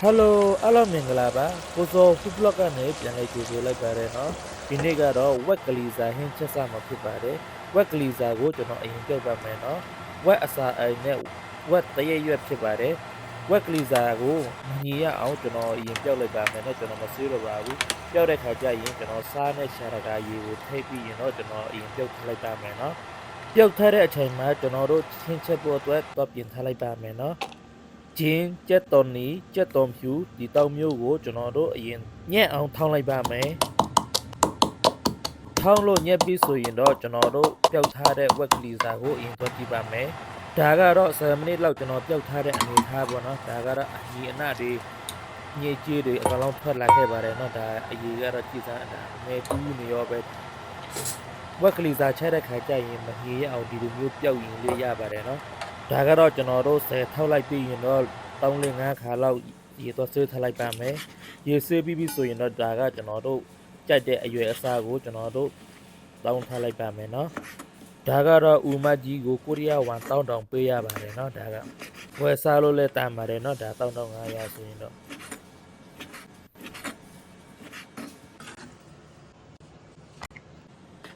ဟယ်လိုအားလုံးမင်္ဂလာပါကိုစောဖူဘလော့ကနေပြန်လိုက်ကြိုဆိုလိုက်ပါရနော်ဒီနေ့ကတော့ဝက်ကလီစာဟင်းချက်စမှာဖြစ်ပါတယ်ဝက်ကလီစာကိုကျွန်တော်အရင်ပြောပြမယ်နော်ဝက်အစာအိုင်နဲ့ဝက်တရရွက်ဖြစ်ပါတယ်ဝက်ကလီစာကိုညီရအောင်ကျွန်တော်အရင်ပြောက်လိုက်ပါမယ်နဲ့ကျွန်တော်မဆွေးတော့ပါဘူးပြောက်တဲ့ခါကျရင်ကျွန်တော်စားနဲ့ရှာရတာရေကိုထိပ်ပြီးရင်တော့ကျွန်တော်အရင်ပြောက်လိုက်ပါမယ်နော်ပြောက်ထားတဲ့အချိန်မှာကျွန်တော်တို့ချင်းချက်ပေါ်အတွက်တော့ပြင်ထားလိုက်ပါမယ်နော် ဂျင်းကြက်တော်နီကြက်တော်ဖြူဒီတောင်မျိုးကိုကျွန်တော်တို့အရင်ညက်အောင်ထောင်းလိုက်ပါမယ်ထောင်းလို့ညက်ပြီးဆိုရင်တော့ကျွန်တော်တို့ပျောက်ထားတဲ့ဝက်ကလီစာကိုအရင်သွတ်ကြည့်ပါမယ်ဒါကတော့7မိနစ်လောက်ကျွန်တော်ပျောက်ထားတဲ့အနေထားပေါ့နော်ဒါကတော့အညီအနတွေညစ်ကြေးတွေအကလုံးထွက်လာခဲ့ပါတယ်နော်ဒါအရေးကတော့ကြည်စားတာအမေတူးနေရောပဲဝက်ကလီစာချက်တဲ့ခါကျရင်မငြိရအောင်ဒီလိုမျိုးပျောက်ရင်လေးရပါတယ်နော် ဒါကတော့ကျွန်တော်တို့ဆယ်ထောက်လိုက်ပြီးရင်တော့3-5ခါလောက်ရေသွဆွေးထလိုက်ပါမယ်ရေဆွေးပြီးပြီဆိုရင်တော့ဒါကကျွန်တော်တို့ကြိုက်တဲ့အရွယ်အစားကိုကျွန်တော်တို့တောင်းထားလိုက်ပါမယ်နော်ဒါကတော့ဥမကြီးကိုကိုရီးယားဝမ်တောင်းတောင်းပေးရပါတယ်နော်ဒါကဝယ်စားလို့လည်းတန်ပါတယ်နော်ဒါတောင်းတောင်း900ဆိုရင်တော့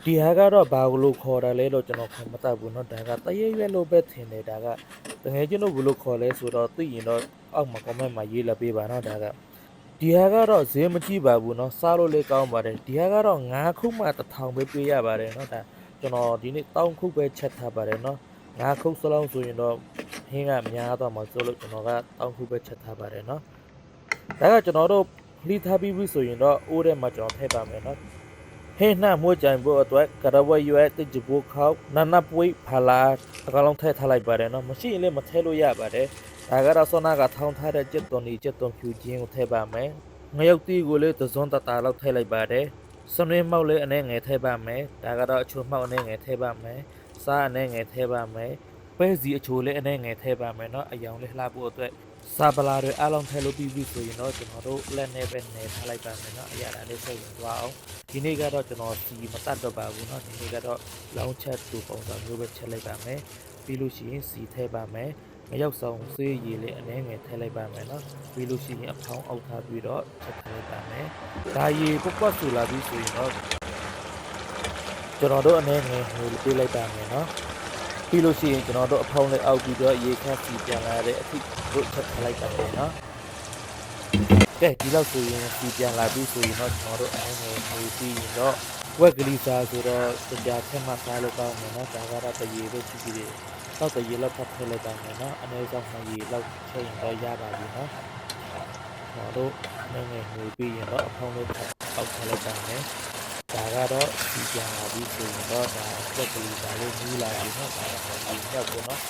ဒီဟာကတော့ဘာလို့ခေါ်တာလဲလို့ကျွန်တော်ခံမတတ်ဘူးเนาะဒါကတရရွယ်လို့ပဲထင်တယ်ဒါကတကယ်ကျွန်တော်ဘယ်လိုခေါ်လဲဆိုတော့သိရင်တော့အောက်မှာ comment မှာရေးလာပေးပါเนาะဒါကဒီဟာကတော့ဈေးမကြည့်ပါဘူးเนาะစားလို့လည်းကောင်းပါတယ်ဒီဟာကတော့9ခုမှ1000ပဲပေးရပါတယ်เนาะဒါကျွန်တော်ဒီနေ့တောင်းခုပဲချက်ထားပါတယ်เนาะ9ခုစလုံးဆိုရင်တော့ဟင်းကများတော့မှာဆိုလို့ကျွန်တော်ကတောင်းခုပဲချက်ထားပါတယ်เนาะဒါကကျွန်တော်တို့လှီးထားပြီးပြီဆိုရင်တော့အိုးထဲမှာကျွန်တော်ထည့်ပါမယ်เนาะ ဟင်းနှမွေးကြိုင်ဖို့အတွက်ကရဝဲရွယ်တစ်ကြဘူးခောက်နနပွေးဖလာအကောင်လုံးထည့်ထားလိုက်ပါတယ်နော်မရှိရင်လည်းမထည့်လို့ရပါတယ်ဒါကတော့ဆောနာကထောင်းထားတဲ့ကြက်သွန်ဒီကြက်သွန်ဖြူချင်းကိုထည့်ပါမယ်ငရုတ်တီးကိုလည်းသစွန်းတတာလောက်ထည့်လိုက်ပါတယ်စနွေးမောက်လေးအနေငယ်ထည့်ပါမယ်ဒါကတော့အချိုမောက်အနေငယ်ထည့်ပါမယ်စားအနေငယ်ထည့်ပါမယ်ပဲစီအချိုလေးအနေငယ်ထည့်ပါမယ်နော်အယောင်လေးလှဖို့အတွက် စာပလာတွေအလုံးထည့်လို့ပြီးပြီဆိုရင်တော့ကျွန်တော်တို့လက်နဲ့ပဲနေထားလိုက်ပါမယ်နော်အရာလေးစိတ်ဝင်သွားအောင် ဒီနေ့ကတော့ကျွန်တော်စီမတတ်တော့ပါဘူးเนาะဒီနေ့ကတော့လောင်းချက်တူပုံစံမျိုးပဲချက်လိုက်ပါမယ်ပြီးလို့ရှိရင်စီထည့်ပါမယ်မရောက်ဆောင်ဆေးရည်လေးအနည်းငယ်ထည့်လိုက်ပါမယ်เนาะပြီးလို့ရှိရင်အဖောင်းအောက်ထားပြီးတော့ချက်ထည့်လိုက်ပါမယ်ဒါရည်ပုတ်ပွတ်ဆူလာပြီးဆိုရင်တော့ကျွန်တော်တို့အနည်းငယ်ဟိုပေးလိုက်ပါမယ်เนาะ ပြီးလို့ရှိရင်ကျွန်တော်တို့အဖုံးလေးအောက်ပြီးတော့ရေခန့်စီပြန်လာတဲ့အထိတို့ချက်ထလိုက်ပါတယ်နော်ကဲဒီလောက်ဆိုရင်စီပြန်လာပြီဆိုရင်တော့ကျွန်တော်တို့အဲငယ်ငယ်ပြီးရင်တော့ဝက်ကလေးစားဆိုတော့ကြာထက်မှစားလို့ကောင်းမယ်နော်ဒါကတော့တရေပဲဖြစ်ဖြစ်တော့တရေလောက်ဖတ်ထည့်လိုက်တာမယ်နော်အနည်းဆုံးရေလောက်ချိန်တော့ရပါပြီနော်ကျွန်တော်တို့ငယ်ငယ်ငယ်ပြီးရင်တော့အဖုံးလေးအောက်ထည့်လိုက်တာမယ် ဒါကတော့ဒီပြန်လာပြီဆိုရင်တော့ဒါဝက်ကလေးစားလေးကြီးလာပြီနော်ဒါကတော့ဒီရောက်ပေါ့နော်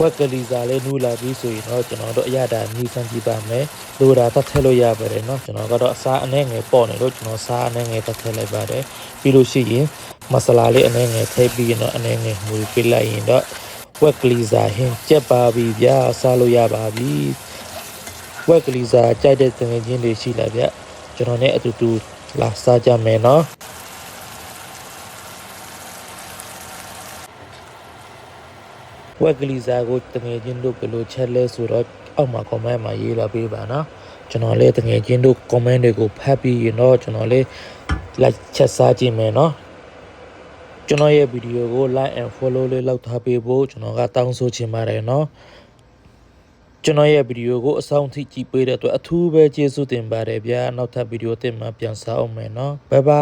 ဝက်ကလေးစားလေးနူးလာပြီဆိုရင်တော့ကျွန်တော်တို့အရသာမြည်ဆန်းကြည့်ပါမယ်လိုတာတတ်ထည့်လို့ရပါတယ်เนาะကျွန်တော်ကတော့အစားအနှဲငယ်ပေါ့နေလို့ကျွန်တော်စားအနှဲငယ်တတ်ထည့်လိုက်ပါတယ်ပြီးလို့ရှိရင်မဆလာလေးအနှဲငယ်ထည့်ပြီးရင်တော့အနှဲငယ်မူပေးလိုက်ရင်တော့ဝက်ကလေးစားဟင်းကြက်ပါပြီဗျာစားလို့ရပါပြီ ဝက်ကလီစာကြိုက်တဲ့သင်ငယ်ချင်းတွေရှိလာဗျကျွန်တော်နဲ့အတူတူလာစားကြမယ်နော်ဝက်ကလီစာကိုတငယ်ချင်းတို့ဘယ်လိုချက်လဲဆိုတော့အောက်မှာ comment မှာရေးလာပေးပါနော်ကျွန်တော်လည်းတငယ်ချင်းတို့ comment တွေကိုဖတ်ပြီးရင်တော့ကျွန်တော်လည်း like ချက်စားကြည့်မယ်နော်ကျွန်တော်ရဲ့ဗီဒီယိုကို like and follow လေးလောက်ထားပေးဖို့ကျွန်တော်ကတောင်းဆိုချင်ပါတယ်နော် ကျွန်တော်ရဲ့ဗီဒီယိုကိုအဆုံးထိကြည့်ပေးတဲ့အတွက်အထူးပဲကျေးဇူးတင်ပါတယ်ဗျာနောက်ထပ်ဗီဒီယိုတင်မှာပြန်စားအောင်မယ်နော် bye bye